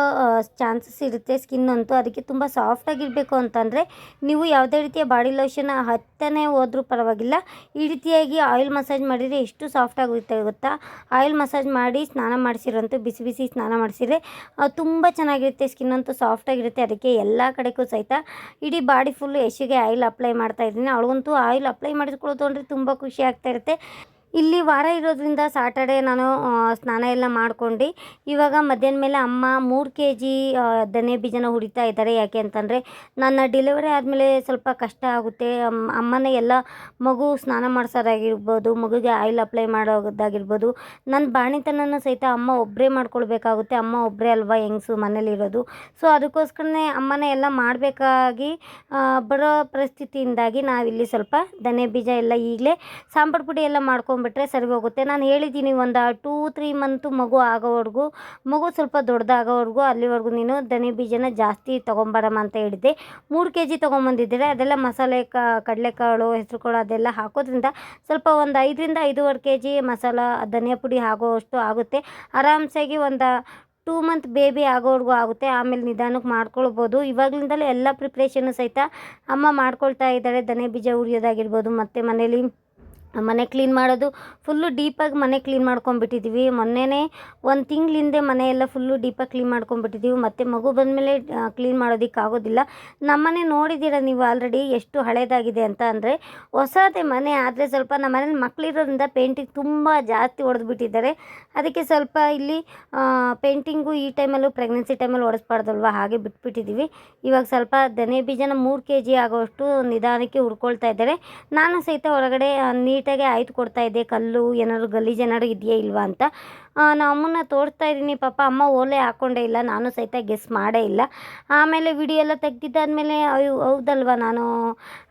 ಚಾನ್ಸಸ್ ಇರುತ್ತೆ ಸ್ಕಿನ್ ಅಂತೂ. ಅದಕ್ಕೆ ತುಂಬ ಸಾಫ್ಟಾಗಿರಬೇಕು ಅಂತಂದರೆ ನೀವು ಯಾವುದೇ ರೀತಿಯ ಬಾಡಿ ಲೋಷನ್ ಹತ್ತನೇ ಹೋದರೂ ಪರವಾಗಿಲ್ಲ. ಈ ರೀತಿಯಾಗಿ ಆಯಿಲ್ ಮಸಾಜ್ ಮಾಡಿದರೆ ಎಷ್ಟು ಸಾಫ್ಟ್ ಆಗುತ್ತೆ ಗೊತ್ತಾ? ಆಯಿಲ್ ಮಸಾಜ್ ಮಾಡಿ ಸ್ನಾನ ಮಾಡಿಸಿರೋಂತೂ, ಬಿಸಿ ಬಿಸಿ ಸ್ನಾನ ಮಾಡಿಸಿದರೆ ತುಂಬ ಚೆನ್ನಾಗಿರುತ್ತೆ ಸ್ಕಿನ್ ಅಂತೂ. ಸಾಫ್ಟಾಗಿರುತ್ತೆ ಅದಕ್ಕೆ ಎಲ್ಲ ಕಡೆಗೂ ಸಹಿತ ಇಡೀ ಬಾಡಿ ಫುಲ್ಲು ಯಶಿಗೆ ಆಯಿಲ್ ಅಪ್ಲೈ ಮಾಡ್ತಾ ಇದ್ದೀನಿ. ಅವಳಿಗಂತೂ ಆಯಿಲ್ ಅಪ್ಲೈ ಮಾಡಿಸ್ಕೊಳ್ಳೋದು ಅಂದರೆ ತುಂಬ ಖುಷಿ ಆಗ್ತಾ ಇರುತ್ತೆ. ಇಲ್ಲಿ ವಾರ ಇರೋದ್ರಿಂದ ಸಾಟರ್ಡೆ ನಾನು ಸ್ನಾನ ಎಲ್ಲ ಮಾಡ್ಕೊಂಡು, ಇವಾಗ ಮಧ್ಯಾಹ್ನ ಮೇಲೆ ಅಮ್ಮ ಮೂರು ಕೆ ಜಿ ಧನೆ ಬೀಜನ ಹುರಿತಾ ಇದ್ದಾರೆ. ಯಾಕೆ ಅಂತಂದರೆ, ನನ್ನ ಡೆಲಿವರಿ ಆದಮೇಲೆ ಸ್ವಲ್ಪ ಕಷ್ಟ ಆಗುತ್ತೆ. ಅಮ್ಮನ ಎಲ್ಲ ಮಗು ಸ್ನಾನ ಮಾಡಿಸೋದಾಗಿರ್ಬೋದು, ಮಗುಗೆ ಆಯಿಲ್ ಅಪ್ಲೈ ಮಾಡೋದಾಗಿರ್ಬೋದು ನನ್ನ ಬಾಣಿತನನ ಸಹಿತ ಅಮ್ಮ ಒಬ್ಬರೇ ಮಾಡ್ಕೊಳ್ಬೇಕಾಗುತ್ತೆ. ಅಮ್ಮ ಒಬ್ಬರೇ ಅಲ್ವಾ ಹೆಂಗ್ಸು ಮನೇಲಿರೋದು. ಸೊ ಅದಕ್ಕೋಸ್ಕರನೇ ಅಮ್ಮನ ಎಲ್ಲ ಮಾಡಬೇಕಾಗಿ ಬರೋ ಪರಿಸ್ಥಿತಿಯಿಂದಾಗಿ ನಾವಿಲ್ಲಿ ಸ್ವಲ್ಪ ಧನೆ ಬೀಜ ಎಲ್ಲ ಈಗಲೇ ಸಾಂಬಾರು ಪುಡಿ ಎಲ್ಲ ಮಾಡ್ಕೊಂಬಿಟ್ರೆ ಸರಿ ಹೋಗುತ್ತೆ. ನಾನು ಹೇಳಿದ್ದೀನಿ ಒಂದು ಟೂ ತ್ರೀ ಮಂತು ಮಗು ಆಗೋವರೆಗೂ, ಮಗು ಸ್ವಲ್ಪ ದೊಡ್ಡದಾಗೋವರೆಗೂ ಅಲ್ಲಿವರೆಗೂ ನೀನು ಧನೆ ಬೀಜನ ಜಾಸ್ತಿ ತೊಗೊಂಬರಮ್ಮ ಅಂತ ಹೇಳಿದ್ದೆ. ಮೂರು ಕೆ ಜಿ ತೊಗೊಂಬಂದಿದ್ದೀರ, ಅದೆಲ್ಲ ಮಸಾಲೆ ಕ, ಕಡಲೆಕಾಳು, ಹೆಸರುಕಾಳು ಅದೆಲ್ಲ ಹಾಕೋದ್ರಿಂದ ಸ್ವಲ್ಪ ಒಂದು ಐದರಿಂದ ಐದೂವರೆ ಕೆ ಜಿ ಮಸಾಲ, ಧನಿಯಾ ಪುಡಿ ಆಗೋವಷ್ಟು ಆಗುತ್ತೆ. ಆರಾಮ್ಸಾಗಿ ಒಂದು ಟೂ ಮಂತ್ ಬೇಬಿ ಆಗೋವರೆಗೂ ಆಗುತ್ತೆ. ಆಮೇಲೆ ನಿಧಾನಕ್ಕೆ ಮಾಡ್ಕೊಳ್ಬೋದು. ಇವಾಗಲಿಂದಲೇ ಎಲ್ಲ ಪ್ರಿಪ್ರೇಷನ್ನು ಸಹಿತ ಅಮ್ಮ ಮಾಡ್ಕೊಳ್ತಾ ಇದ್ದಾರೆ. ದನೆ ಬೀಜ ಉರಿಯೋದಾಗಿರ್ಬೋದು, ಮತ್ತು ಮನೇಲಿ ಮನೆ ಕ್ಲೀನ್ ಮಾಡೋದು ಫುಲ್ಲು ಡೀಪಾಗಿ ಮನೆ ಕ್ಲೀನ್ ಮಾಡ್ಕೊಂಬಿಟ್ಟಿದ್ದೀವಿ ಮೊನ್ನೆನೇ ಒಂದು ತಿಂಗಳಿಂದೆ ಮನೆಯೆಲ್ಲ ಫುಲ್ಲು ಡೀಪಾಗಿ ಕ್ಲೀನ್ ಮಾಡ್ಕೊಂಬಿಟ್ಟಿದ್ದೀವಿ ಮತ್ತು ಮಗು ಬಂದಮೇಲೆ ಕ್ಲೀನ್ ಮಾಡೋದಕ್ಕೆ ಆಗೋದಿಲ್ಲ. ನಮ್ಮನೆ ನೋಡಿದ್ದೀರ ನೀವು ಆಲ್ರೆಡಿ ಎಷ್ಟು ಹಳೇದಾಗಿದೆ ಅಂತ ಅಂದರೆ, ಹೊಸದೇ ಮನೆ, ಆದರೆ ಸ್ವಲ್ಪ ನಮ್ಮ ಮನೇಲಿ ಮಕ್ಕಳಿರೋದ್ರಿಂದ ಪೇಂಟಿಂಗ್ ತುಂಬ ಜಾಸ್ತಿ ಹೊಡೆದ್ಬಿಟ್ಟಿದ್ದಾರೆ ಅದಕ್ಕೆ ಸ್ವಲ್ಪ ಇಲ್ಲಿ ಪೇಂಟಿಂಗು ಈ ಟೈಮಲ್ಲೂ ಪ್ರೆಗ್ನೆನ್ಸಿ ಟೈಮಲ್ಲಿ ಹೊಡೆಸ್ಬಾರ್ದಲ್ವ ಹಾಗೆ ಬಿಟ್ಬಿಟ್ಟಿದ್ದೀವಿ ಇವಾಗ ಸ್ವಲ್ಪ ದನೆ ಬೀಜನ ಮೂರು ಕೆ ಜಿ ಆಗೋಷ್ಟು ನಿಧಾನಕ್ಕೆ ಹುಡ್ಕೊಳ್ತಾ ಇದ್ದಾರೆ. ನಾನು ಸಹಿತ ಹೊರಗಡೆ ನೀರು ನೀಟಾಗಿ ಆಯ್ತು ಕೊಡ್ತಾ ಇದ್ದೆ ಕಲ್ಲು ಏನಾದ್ರು ಗಲೀಜು ಏನಾದ್ರು ಇದೆಯಾ ಇಲ್ವಾ ಅಂತ. ನಾನು ಅಮ್ಮನ್ನ ಅಮ್ಮನ ತೋರಿಸ್ತಾ ಇದ್ದೀನಿ, ಪಾಪ ಅಮ್ಮ ಓಲೆ ಹಾಕ್ಕೊಂಡೇ ಇಲ್ಲ, ನಾನು ಸಹಿತ ಗೆಸ್ ಮಾಡೇ ಇಲ್ಲ. ಆಮೇಲೆ ವಿಡಿಯೋ ಎಲ್ಲ ತೆಗ್ದಿದ್ದಾದ್ಮೇಲೆ, ಅಯ್ಯೋ, ಹೌದಲ್ವ ನಾನು?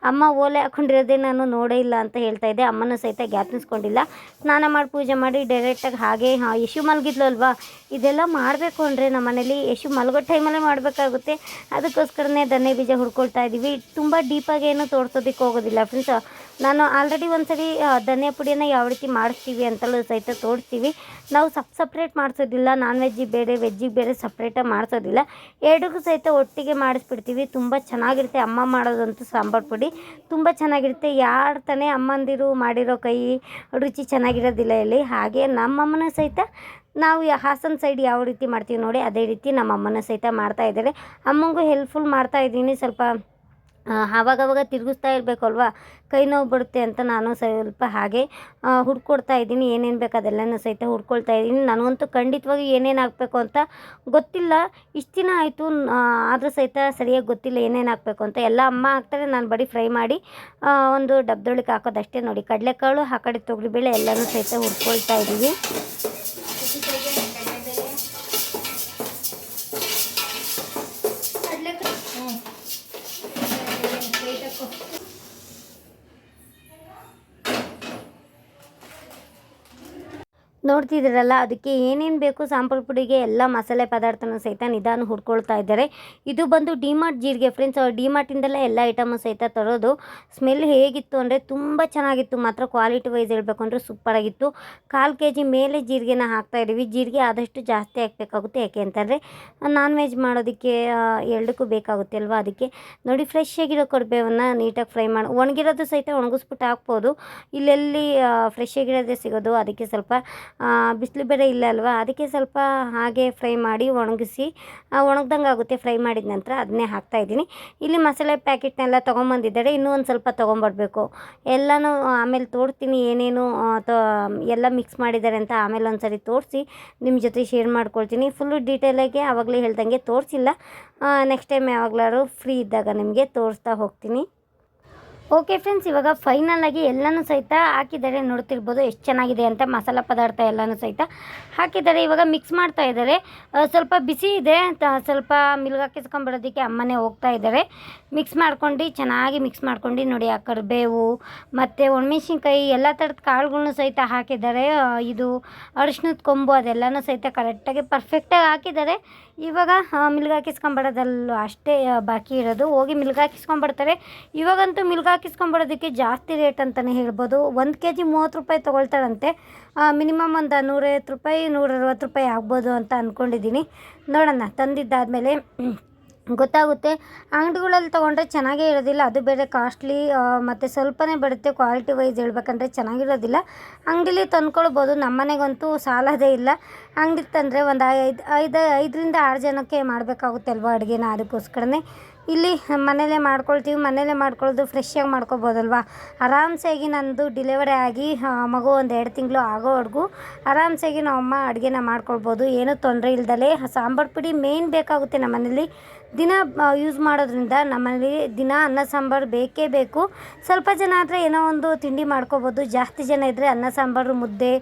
ಅಮ್ಮ ಓಲೆ ಹಾಕ್ಕೊಂಡಿರೋದೇ ನಾನು ನೋಡೇ ಇಲ್ಲ ಅಂತ ಹೇಳ್ತಾ ಇದ್ದೆ ಅಮ್ಮನ ಸಹಿತ ಗ್ಯಾಪ್ನಿಸ್ಕೊಂಡಿಲ್ಲ ಸ್ನಾನ ಮಾಡಿ ಪೂಜೆ ಮಾಡಿ ಡೈರೆಕ್ಟಾಗಿ ಹಾಗೆ, ಹಾಂ, ಯಶು ಮಲಗಿದ್ಲು ಅಲ್ವಾ ಇದೆಲ್ಲ ಮಾಡಬೇಕು ಅಂದರೆ ನಮ್ಮ ಮನೇಲಿ ಯಶು ಮಲಗೋ ಟೈಮಲ್ಲೇ ಮಾಡಬೇಕಾಗುತ್ತೆ. ಅದಕ್ಕೋಸ್ಕರನೇ ದನ್ನೆ ಬೀಜ ಹುಡ್ಕೊಳ್ತಾ ಇದ್ದೀವಿ ತುಂಬ ಡೀಪಾಗಿ ಏನು ತೋರಿಸೋದಕ್ಕೆ ಹೋಗೋದಿಲ್ಲ ಫ್ರೆಂಡ್ಸ್ ನಾನು ಆಲ್ರೆಡಿ ಒಂದು ಸರಿ ಧನಿಯಾ ಪುಡಿಯನ್ನು ಯಾವ ರೀತಿ ಮಾಡಿಸ್ತೀವಿ ಅಂತಲೂ ಸಹಿತ ತೋರಿಸ್ತೀವಿ. ನಾವು ಸಪ್ ಸಪ್ರೇಟ್ ಮಾಡಿಸೋದಿಲ್ಲ ನಾನ್ ವೆಜ್ಜಿಗೆ ಬೇರೆ ವೆಜ್ಜಿಗೆ ಬೇರೆ ಸಪ್ರೇಟಾಗಿ ಮಾಡಿಸೋದಿಲ್ಲ. ಎರಡಕ್ಕೂ ಸಹಿತ ಒಟ್ಟಿಗೆ ಮಾಡಿಸ್ಬಿಡ್ತೀವಿ. ತುಂಬ ಚೆನ್ನಾಗಿರುತ್ತೆ ಅಮ್ಮ ಮಾಡೋದಂತೂ ಸಾಂಬಾರು ಪುಡಿ. ತುಂಬ ಚೆನ್ನಾಗಿರುತ್ತೆ. ಯಾರು ತಾನೇ ಅಮ್ಮಂದಿರು ಮಾಡಿರೋ ಕೈ ರುಚಿ ಚೆನ್ನಾಗಿರೋದಿಲ್ಲ ಇಲ್ಲಿ. ಹಾಗೆ ನಮ್ಮಮ್ಮನ ಸಹಿತ ನಾವು ಹಾಸನ ಸೈಡ್ ಯಾವ ರೀತಿ ಮಾಡ್ತೀವಿ ನೋಡಿ, ಅದೇ ರೀತಿ ನಮ್ಮ ಅಮ್ಮನ ಸಹಿತ ಮಾಡ್ತಾ ಇದ್ದಾರೆ. ಅಮ್ಮಂಗೂ ಹೆಲ್ಪ್ಫುಲ್ ಮಾಡ್ತಾ ಇದ್ದೀನಿ. ಸ್ವಲ್ಪ ಆವಾಗವಾಗ ತಿರುಗಿಸ್ತಾ ಇರಬೇಕಲ್ವಾ? ಕೈ ನೋವು ಬರುತ್ತೆ ಅಂತ ನಾನು ಸ್ವಲ್ಪ ಹಾಗೆ ಹುಡ್ಕೊಡ್ತಾ ಇದ್ದೀನಿ. ಏನೇನು ಬೇಕು ಅದೆಲ್ಲನೂ ಸಹಿತ ಹುಡ್ಕೊಳ್ತಾ ಇದ್ದೀನಿ. ನನಗಂತೂ ಖಂಡಿತವಾಗಿ ಏನೇನು ಹಾಕಬೇಕು ಅಂತ ಗೊತ್ತಿಲ್ಲ. ಇಷ್ಟು ದಿನ ಆಯಿತು ಆದರೂ ಸಹಿತ ಸರಿಯಾಗಿ ಗೊತ್ತಿಲ್ಲ ಏನೇನು ಹಾಕಬೇಕು ಅಂತ. ಎಲ್ಲ ಅಮ್ಮ ಹಾಕ್ತಾರೆ ನಾನು ಬರೀ ಫ್ರೈ ಮಾಡಿ ಒಂದು ಡಬ್ದೊಳಗೆ ಹಾಕೋದಷ್ಟೇ ನೋಡಿ. ಕಡಲೆಕಾಳು, ಆ ಕಡೆ ತೊಗರಿಬೇಳೆ ಎಲ್ಲನೂ ಸಹಿತ ಹುಡ್ಕೊಳ್ತಾ ಇದ್ದೀವಿ ನೋಡ್ತಿದ್ದೀರಲ್ಲ, ಅದಕ್ಕೆ ಏನೇನು ಬೇಕು ಸಾಂಬಾರು ಪುಡಿಗೆ ಎಲ್ಲ ಮಸಾಲೆ ಪದಾರ್ಥನೂ ಸಹಿತ ನಿಧಾನ ಹುಡ್ಕೊಳ್ತಾ ಇದ್ದಾರೆ. ಇದು ಬಂದು ಡಿಮಾರ್ಟ್ ಜೀರಿಗೆ ಫ್ರೆಂಡ್ಸ್ ಡಿಮಾರ್ಟಿಂದಲೇ ಎಲ್ಲ ಐಟಮು ಸಹಿತ ತರೋದು. ಸ್ಮೆಲ್ ಹೇಗಿತ್ತು ಅಂದರೆ ತುಂಬ ಚೆನ್ನಾಗಿತ್ತು, ಮಾತ್ರ ಕ್ವಾಲಿಟಿ ವೈಸ್ ಹೇಳಬೇಕು ಅಂದರೆ ಸೂಪರಾಗಿತ್ತು ಕಾಲು ಕೆ ಜಿ ಮೇಲೆ ಜೀರಿಗೆನ ಹಾಕ್ತಾ ಇದ್ದೀವಿ ಜೀರಿಗೆ ಆದಷ್ಟು ಜಾಸ್ತಿ ಹಾಕಬೇಕಾಗುತ್ತೆ. ಯಾಕೆ ಅಂತಂದರೆ ನಾನ್ ವೆಜ್ ಮಾಡೋದಕ್ಕೆ ಎರಡಕ್ಕೂ ಬೇಕಾಗುತ್ತೆ ಅಲ್ವಾ? ಅದಕ್ಕೆ ನೋಡಿ ಫ್ರೆಶ್ ಆಗಿರೋ ನೀಟಾಗಿ ಫ್ರೈ ಮಾಡಿ. ಒಣಗಿರೋದು ಸಹಿತ ಒಣಗಿಸ್ಬಿಟ್ಟು ಹಾಕ್ಬೋದು. ಇಲ್ಲೆಲ್ಲಿ ಫ್ರೆಶ್ ಆಗಿರೋದೇ ಸಿಗೋದು. ಅದಕ್ಕೆ ಸ್ವಲ್ಪ ಬಿಸಿಲು ಬೇರೆ ಇಲ್ಲ ಅಲ್ವಾ? ಅದಕ್ಕೆ ಸ್ವಲ್ಪ ಹಾಗೆ ಫ್ರೈ ಮಾಡಿ ಒಣಗಿಸಿ ಒಣಗ್ದಂಗೆ ಆಗುತ್ತೆ. ಫ್ರೈ ಮಾಡಿದ ನಂತರ ಅದನ್ನೇ ಹಾಕ್ತಾ ಇದ್ದೀನಿ. ಇಲ್ಲಿ ಮಸಾಲೆ ಪ್ಯಾಕೆಟ್ನೆಲ್ಲ ತೊಗೊಂಬಂದಿದ್ದಾರೆ. ಇನ್ನೂ ಒಂದು ಸ್ವಲ್ಪ ತೊಗೊಂಬರ್ಬೇಕು. ಎಲ್ಲನೂ ಆಮೇಲೆ ತೋರಿಸ್ತೀನಿ ಏನೇನು ಎಲ್ಲ ಮಿಕ್ಸ್ ಮಾಡಿದ್ದಾರೆ ಅಂತ ಆಮೇಲೆ ಒಂದು ಸರಿ ತೋರಿಸಿ ನಿಮ್ಮ ಜೊತೆ ಶೇರ್ ಮಾಡ್ಕೊಳ್ತೀನಿ. ಫುಲ್ಲು ಡೀಟೇಲಾಗಿ ಆವಾಗಲೇ ಹೇಳ್ದಂಗೆ ತೋರಿಸಿಲ್ಲ ನೆಕ್ಸ್ಟ್ ಟೈಮ್ ಯಾವಾಗಲಾದ್ರು ಫ್ರೀ ಇದ್ದಾಗ ನಿಮಗೆ ತೋರಿಸ್ತಾ ಹೋಗ್ತೀನಿ. ಓಕೆ ಫ್ರೆಂಡ್ಸ್ ಇವಾಗ ಫೈನಲ್ ಆಗಿ ಎಲ್ಲನೂ ಸಹಿತ ಹಾಕಿದ್ದಾರೆ ನೋಡ್ತಿರ್ಬೋದು ಎಷ್ಟು ಚೆನ್ನಾಗಿದೆ ಅಂತ ಮಸಾಲ ಪದಾರ್ಥ ಎಲ್ಲನೂ ಸಹಿತ ಹಾಕಿದ್ದಾರೆ ಇವಾಗ ಮಿಕ್ಸ್ ಮಾಡ್ತಾ ಇದ್ದಾರೆ. ಸ್ವಲ್ಪ ಬಿಸಿ ಇದೆ. ಸ್ವಲ್ಪ ಮಿಲ್ಗ್ ಹಾಕಿಸ್ಕೊಂಡ್ಬಿಡೋದಕ್ಕೆ ಅಮ್ಮನೇ ಹೋಗ್ತಾ ಇದ್ದಾರೆ. ಮಿಕ್ಸ್ ಮಾಡ್ಕೊಂಡು, ಚೆನ್ನಾಗಿ ಮಿಕ್ಸ್ ಮಾಡ್ಕೊಂಡು ನೋಡಿ ಆ ಕರಿಬೇವು, ಮತ್ತು ಒಣಮೆಣ್ಸಿನ್ಕಾಯಿ, ಎಲ್ಲ ಥರದ ಕಾಳುಗಳನ್ನು ಸಹಿತ ಹಾಕಿದ್ದಾರೆ. ಇದು ಅರಿಶಿನದ ಕೊಂಬು ಅದೆಲ್ಲನೂ ಸಹಿತ ಕರೆಕ್ಟಾಗಿ ಪರ್ಫೆಕ್ಟಾಗಿ ಹಾಕಿದ್ದಾರೆ. ಇವಾಗ ಮಿಲ್ಗ್ ಹಾಕಿಸ್ಕೊಂಬಿಡೋದಲ್ಲ ಅಷ್ಟೇ ಬಾಕಿ ಇರೋದು. ಹೋಗಿ ಮಿಲ್ಗ್ ಹಾಕಿಸ್ಕೊಂಬಿಡ್ತಾರೆ. ಇವಾಗಂತೂ ಮಿಲ್ಗ್ ಹಾಕಿಸ್ಕೊಂಬಿಡೋದಕ್ಕೆ ಜಾಸ್ತಿ ರೇಟ್ ಅಂತಲೇ ಹೇಳ್ಬೋದು. ಒಂದು ಕೆ ಜಿ ಮೂವತ್ತು ರೂಪಾಯಿ ತೊಗೊಳ್ತಾರಂತೆ ಮಿನಿಮಮ್ ಒಂದು ನೂರೈವತ್ತು ರೂಪಾಯಿ ನೂರ ಅರವತ್ತು ರೂಪಾಯಿ ಆಗ್ಬೋದು ಅಂತ ಅಂದ್ಕೊಂಡಿದ್ದೀನಿ ನೋಡೋಣ ತಂದಿದ್ದಾದಮೇಲೆ ಗೊತ್ತಾಗುತ್ತೆ. ಅಂಗಡಿಗಳಲ್ಲಿ ತೊಗೊಂಡ್ರೆ ಚೆನ್ನಾಗೇ ಇರೋದಿಲ್ಲ. ಅದು ಬೇರೆ ಕಾಸ್ಟ್ಲಿ ಮತ್ತು ಸ್ವಲ್ಪನೇ ಬರುತ್ತೆ ಕ್ವಾಲಿಟಿ ವೈಸ್ ಹೇಳ್ಬೇಕಂದ್ರೆ ಚೆನ್ನಾಗಿರೋದಿಲ್ಲ. ಅಂಗಡಿಲಿ ತಂದ್ಕೊಳ್ಬೋದು. ನಮ್ಮನೆಗಂತೂ ಸಾಲದೇ ಇಲ್ಲ. ಅಂಗಡಿ ತಂದರೆ ಒಂದು ಐದು ಐದು, ಐದರಿಂದ ಆರು ಜನಕ್ಕೆ ಮಾಡಬೇಕಾಗುತ್ತೆ ಅಲ್ವಾ ಅಡುಗೆನ ಅದಕ್ಕೋಸ್ಕರನೇ. ಇಲ್ಲಿ ಮನೇಲೇ ಮಾಡ್ಕೊಳ್ತೀವಿ, ಮನೇಲೇ ಮಾಡ್ಕೊಳ್ಳೋದು ಫ್ರೆಶ್ಶಾಗಿ ಮಾಡ್ಕೊಬೋದಲ್ವಾ ಆರಾಮ್ಸಾಗಿ ನಂದು ಡಿಲೆವರಿ ಆಗಿ ಮಗು ಒಂದು ಎರಡು ತಿಂಗಳು ಆಗೋವರೆಗೂ ಆರಾಮ್ಸಾಗಿ ನಾವು ಅಮ್ಮ ಅಡುಗೆನ ಮಾಡ್ಕೊಳ್ಬೋದು. ಏನೂ ತೊಂದರೆ ಇಲ್ದಲೇ ಸಾಂಬಾರು ಪುಡಿ ಮೇಯ್ನ್ ಬೇಕಾಗುತ್ತೆ ನಮ್ಮ ಮನೇಲಿ ದಿನ ಯೂಸ್ ಮಾಡೋದ್ರಿಂದ ನಮ್ಮಲ್ಲಿ ದಿನ ಅನ್ನ ಸಾಂಬಾರು ಬೇಕೇ ಬೇಕು. ಸ್ವಲ್ಪ ಜನ ಆದರೆ ಏನೋ ಒಂದು ತಿಂಡಿ ಮಾಡ್ಕೋಬೋದು ಜಾಸ್ತಿ ಜನ ಇದ್ದರೆ ಅನ್ನ ಸಾಂಬಾರು, ಮುದ್ದೆ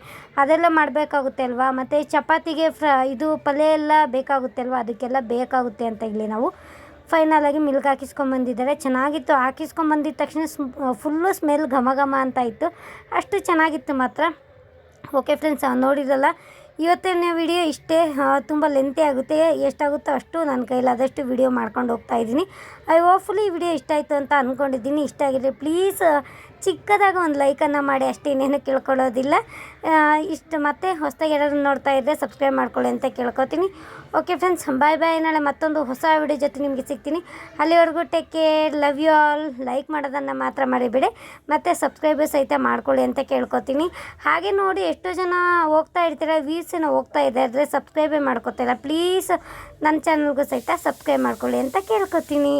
ಅದೆಲ್ಲ ಮಾಡಬೇಕಾಗುತ್ತೆ ಅಲ್ವಾ? ಮತ್ತು ಚಪಾತಿಗೆ ಫ್ರ, ಇದು ಪಲ್ಯ ಎಲ್ಲ ಬೇಕಾಗುತ್ತೆ ಅಲ್ವಾ? ಅದಕ್ಕೆಲ್ಲ ಬೇಕಾಗುತ್ತೆ ಅಂತ ಇಲ್ಲಿ ನಾವು ಫೈನಲ್ ಆಗಿ ಮಿಲ್ಕ್ ಹಾಕಿಸ್ಕೊಂಬಂದಿದ್ದಾರೆ ಚೆನ್ನಾಗಿತ್ತು. ಹಾಕಿಸ್ಕೊಂಬಂದಿದ್ದ ತಕ್ಷಣ ಫುಲ್ಲು ಸ್ಮೆಲ್ ಘಮ ಘಮ ಅಂತ ಇತ್ತು. ಅಷ್ಟು ಚೆನ್ನಾಗಿತ್ತು ಮಾತ್ರ. ಓಕೆ ಫ್ರೆಂಡ್ಸ್ ನೋಡಿರಲ್ಲ, ಇವತ್ತಿನ ವಿಡಿಯೋ ಇಷ್ಟೇ ತುಂಬ ಲೆಂತಿ ಆಗುತ್ತೆ. ಎಷ್ಟಾಗುತ್ತೋ ಅಷ್ಟು ನನ್ನ ಕೈಲಾದಷ್ಟು ವಿಡಿಯೋ ಮಾಡ್ಕೊಂಡು ಹೋಗ್ತಾ ಇದ್ದೀನಿ. ಐ ಹೋಪ್ಫುಲಿ ಈ ವಿಡಿಯೋ ಇಷ್ಟ ಆಯಿತು ಅಂತ ಅಂದ್ಕೊಂಡಿದ್ದೀನಿ ಇಷ್ಟ ಆಗಿದ್ರೆ ಪ್ಲೀಸ್ ಚಿಕ್ಕದಾಗ ಒಂದು ಲೈಕನ್ನು ಮಾಡಿ ಅಷ್ಟೇನೇನು ಇನ್ನೇನು ಕೇಳ್ಕೊಳ್ಳೋದಿಲ್ಲ. ಇಷ್ಟು ಮತ್ತೆ ಹೊಸದಾಗಿ ಯಾರಾದ್ರು ನೋಡ್ತಾ ಇದ್ದರೆ ಸಬ್ಸ್ಕ್ರೈಬ್ ಮಾಡ್ಕೊಳ್ಳಿ ಅಂತ ಕೇಳ್ಕೊತೀನಿ. ಓಕೆ ಫ್ರೆಂಡ್ಸ್ ಬಾಯ್ ಬಾಯ್ ನಾಳೆ ಮತ್ತೊಂದು ಹೊಸ ವಿಡಿಯೋ ಜೊತೆ ನಿಮಗೆ ಸಿಗ್ತೀನಿ. ಅಲ್ಲಿವರೆಗೂ take care love you all like ಮಾಡೋದನ್ನು ಮಾತ್ರ ಮಾಡಿಬಿಡಿ ಮತ್ತು ಸಬ್ಸ್ಕ್ರೈಬರ್ ಸಹಿತ ಮಾಡ್ಕೊಳ್ಳಿ ಅಂತ ಕೇಳ್ಕೊತೀನಿ. ಹಾಗೆ ನೋಡಿ ಎಷ್ಟೋ ಜನ ಹೋಗ್ತಾ ಇರ್ತೀರ ವ್ಯೂಸ್ ಏನೋ ಹೋಗ್ತಾ ಇದ್ದಾರೆ ಸಬ್ಸ್ಕ್ರೈಬೇ ಮಾಡ್ಕೊತಾಯಿಲ್ಲ ಪ್ಲೀಸ್ ನನ್ನ ಚಾನಲ್ಗೂ ಸಹಿತ ಸಬ್ಸ್ಕ್ರೈಬ್ ಮಾಡ್ಕೊಳ್ಳಿ ಅಂತ ಕೇಳ್ಕೊತೀನಿ.